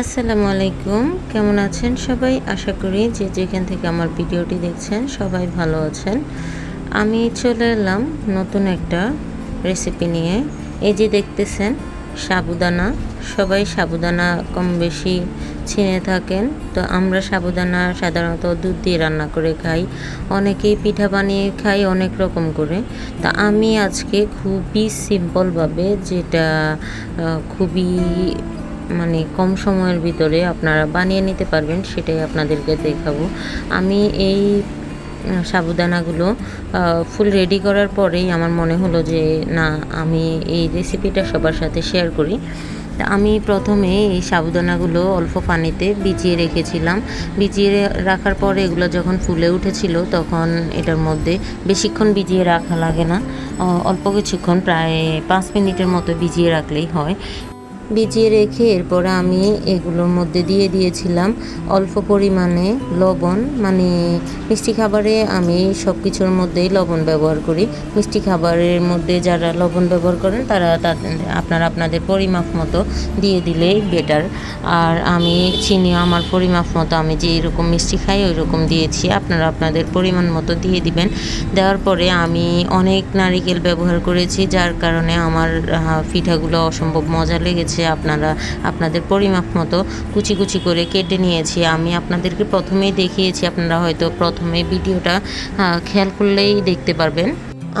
আসসালামু আলাইকুম। কেমন আছেন সবাই? আশা করি যে যেখান থেকে আমার ভিডিওটি দেখছেন সবাই ভালো আছেন। আমি চলে এলাম নতুন একটা রেসিপি নিয়ে। এই যে দেখতেছেন, সাবুদানা। সবাই সাবুদানা কম বেশি ছিনে থাকেন। তো আমরা সাবুদানা সাধারণত দুধ দিয়ে রান্না করে খাই। অনেকেই পিঠা বানিয়ে খাই অনেক রকম করে। তা আমি আজকে খুবই সিম্পলভাবে যেটা খুবই মানে কম সময়ের ভিতরে আপনারা বানিয়ে নিতে পারবেন, সেটাই আপনাদেরকে দেখাবো। আমি এই সাবুদানাগুলো ফুল রেডি করার পরেই আমার মনে হলো যে, না, আমি এই রেসিপিটা সবার সাথে শেয়ার করি। আমি প্রথমে এই সাবুদানাগুলো অল্প পানিতে ভিজিয়ে রেখেছিলাম। ভিজিয়ে রাখার পরে এগুলো যখন ফুলে উঠেছিল, তখন এটার মধ্যে বেশিক্ষণ ভিজিয়ে রাখা লাগে না। অল্প কিছুক্ষণ, প্রায় পাঁচ মিনিটের মতো ভিজিয়ে রাখলেই হয়। ভিজিয়ে রেখে এরপরে আমি এগুলোর মধ্যে দিয়ে দিয়েছিলাম অল্প পরিমাণে লবণ। মানে মিষ্টি খাবারে আমি সব কিছুর মধ্যেই লবণ ব্যবহার করি। মিষ্টি খাবারের মধ্যে যারা লবণ ব্যবহার করেন, তারা আপনারা আপনাদের পরিমাপ মতো দিয়ে দিলেই বেটার। আর আমি চিনি আমার পরিমাপ মতো আমি যে এরকম মিষ্টি খাই, ওই রকম দিয়েছি। আপনারা আপনাদের পরিমাণ মতো দিয়ে দিবেন। দেওয়ার পরে আমি অনেক নারিকেল ব্যবহার করেছি, যার কারণে আমার পিঠাগুলো অসম্ভব মজা লেগেছে। আপনারা আপনাদের পরিমাপ মতো কুচি কুচি করে কেটে নিয়েছি। আমি আপনাদেরকে প্রথমেই দেখিয়েছি, আপনারা হয়তো প্রথমে ভিডিওটা খেয়াল করলেই দেখতে পারবেন।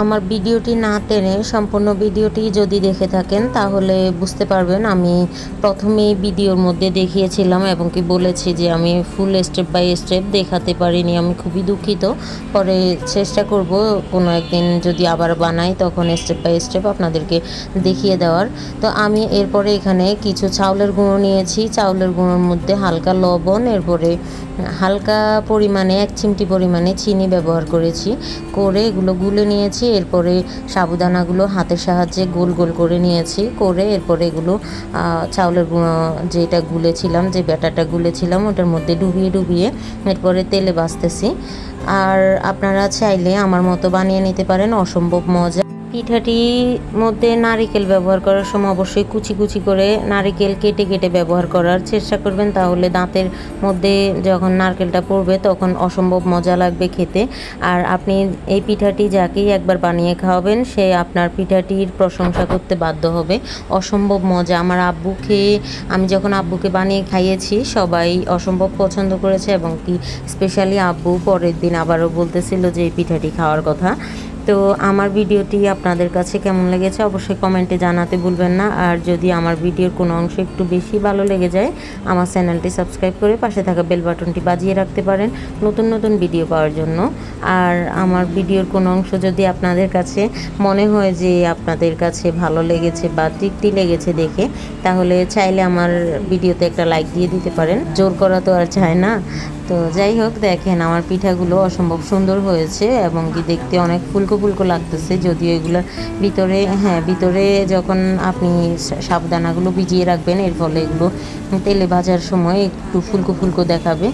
আমার ভিডিওটি না টেনে সম্পূর্ণ ভিডিওটি যদি দেখে থাকেন, তাহলে বুঝতে পারবেন আমি প্রথমেই ভিডিওর মধ্যে দেখিয়েছিলাম এবং কি বলেছি যে আমি ফুল স্টেপ বাই স্টেপ দেখাতে পারিনি। আমি খুবই দুঃখিত। পরে চেষ্টা করব কোনো একদিন যদি আবার বানাই, তখন স্টেপ বাই স্টেপ আপনাদেরকে দেখিয়ে দেওয়ার। তো আমি এরপরে এখানে কিছু চাউলের গুঁড়ো নিয়েছি। চাউলের গুঁড়োর মধ্যে হালকা লবণ, এরপরে হালকা পরিমাণে, এক চিমটি পরিমাণে চিনি ব্যবহার করেছি। করে এগুলো গুলে নিয়েছি। এরপরে সাবুদানাগুলো হাতের সাহায্যে গোল গোল করে নিয়েছি, করে এরপরে এগুলো চাউলের যেটা গুলেছিলাম, যে ব্যাটাটা গুলেছিলাম, ওটার মধ্যে ডুবিয়ে ডুবিয়ে এরপরে তেলে বাছতেছি আর আপনারা চাইলে আমার মতো বানিয়ে নিতে পারেন অসম্ভব মজা। পিঠাটির মধ্যে নারিকেল ব্যবহার করার সময় অবশ্যই কুচি কুচি করে নারিকেল কেটে কেটে ব্যবহার করার চেষ্টা করবেন। তাহলে দাঁতের মধ্যে যখন নারকেলটা পড়বে তখন অসম্ভব মজা লাগবে খেতে। আর আপনি এই পিঠাটি যাকেই একবার বানিয়ে খাওয়াবেন, সে আপনার পিঠাটির প্রশংসা করতে বাধ্য হবে। অসম্ভব মজা। আমার আব্বু খেয়ে আমি যখন আব্বুকে বানিয়ে খাইয়েছি, সবাই অসম্ভব পছন্দ করেছে এবং কি স্পেশালি আব্বু পরের দিন আবারও বলতেছিল যে এই পিঠাটি খাওয়ার কথা। তো আমার ভিডিওটি আপনাদের কাছে কেমন লেগেছে অবশ্যই কমেন্টে জানাতে ভুলবেন না। আর যদি আমার ভিডিওর কোনো অংশ একটু বেশি ভালো লেগে যায়, আমার চ্যানেলটি সাবস্ক্রাইব করে পাশে থাকা বেল বাটনটি বাজিয়ে রাখতে পারেন নতুন নতুন ভিডিও পাওয়ার জন্য। আর আমার ভিডিওর কোনো অংশ যদি আপনাদের কাছে মনে হয় যে আপনাদের কাছে ভালো লেগেছে বা তৃপ্তি লেগেছে দেখে, তাহলে চাইলে আমার ভিডিওতে একটা লাইক দিয়ে দিতে পারেন। জোর করা তো আর চায় না। তো যাই হোক, দেখেন আমার পিঠাগুলো অসম্ভব সুন্দর হয়েছে এবং কি দেখতে অনেক ফুলকো ফুলকো লাগতেছে যদিও এগুলোর ভিতরে হ্যাঁ ভিতরে যখন আপনি সাবধানাগুলো ভিজিয়ে রাখবেন, এর ফলে এগুলো তেলে ভাজার সময় একটু ফুলকো ফুলকো দেখাবে।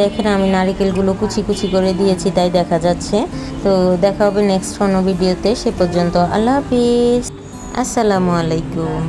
দেখেন আমি নারিকেলগুলো কুচি কুচি করে দিয়েছি, তাই দেখা যাচ্ছে। তো দেখা হবে নেক্সট অন্য ভিডিওতে সে পর্যন্ত আল্লাহ হাফিজ। আসসালামু আলাইকুম।